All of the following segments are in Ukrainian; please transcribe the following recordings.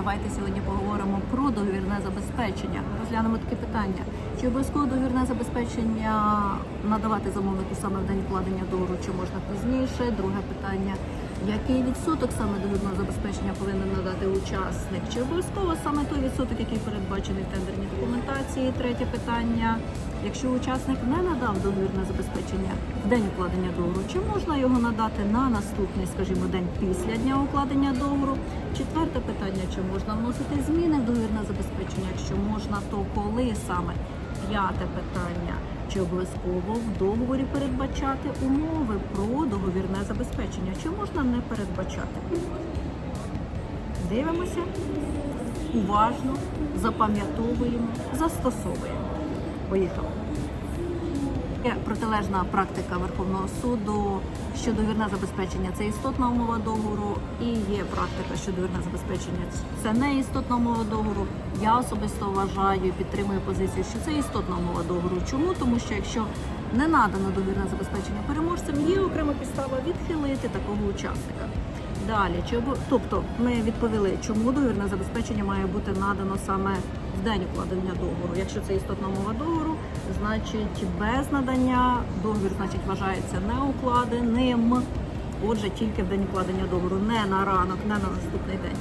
Давайте сьогодні поговоримо про договірне забезпечення. Розглянемо таке питання: чи обов'язково договірне забезпечення надавати замовнику саме в день укладення договору, чи можна пізніше? Друге питання: який відсоток саме договірного забезпечення повинен надати учасник? Чи обов'язково саме той відсоток, який передбачений в тендерній документації? Третє питання: якщо учасник не надав договірне забезпечення день укладення договору, чи можна його надати на наступний, скажімо, день після дня укладення договору? Четверте питання: чи можна вносити зміни в договірне забезпечення? Якщо можна, то коли саме? П'яте питання: чи обов'язково в договорі передбачати умови про договірне забезпечення? Чи можна не передбачати? Дивимося уважно, запам'ятовуємо, застосовуємо. Поїхали. Є протилежна практика Верховного суду, що довірне забезпечення це істотна умова договору, і є практика, що довірне забезпечення це не істотна умова договору. Я особисто вважаю і підтримую позицію, що це істотна умова договору. Чому? Тому що якщо не надано довірне забезпечення переможцям, є окрема підстава відхилити такого учасника. Далі, чи обо- тобто ми відповіли, чому договірне забезпечення має бути надано саме в день укладення договору. Якщо це істотна мова договору, значить без надання договір значить вважається неукладеним. Отже, тільки в день укладення договору, не на ранок, не на наступний день.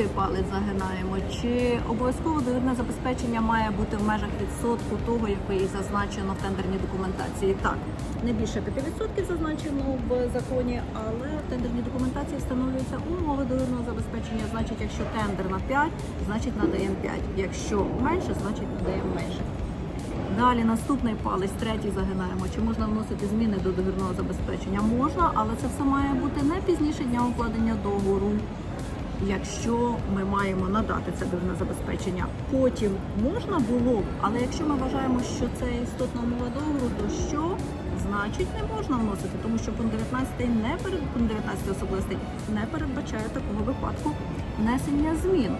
Другий палець загинаємо. Чи обов'язково довірне забезпечення має бути в межах відсотку того, який зазначено в тендерній документації? Так, не більше 5% зазначено в законі, але в тендерній документації встановлюються умови довірного забезпечення. Значить, якщо тендер на 5, значить надаємо 5. Якщо менше, значить надаємо менше. Далі наступний палець, третій загинаємо. Чи можна вносити зміни до договірного забезпечення? Можна, але це все має бути не пізніше дня укладення договору. Якщо ми маємо надати це дивне забезпечення, потім можна було б, але якщо ми вважаємо, що це істотна умова договору, то що значить не можна вносити, тому що пункт 19 не перед пункт 19 особливостей не передбачає такого випадку внесення змін.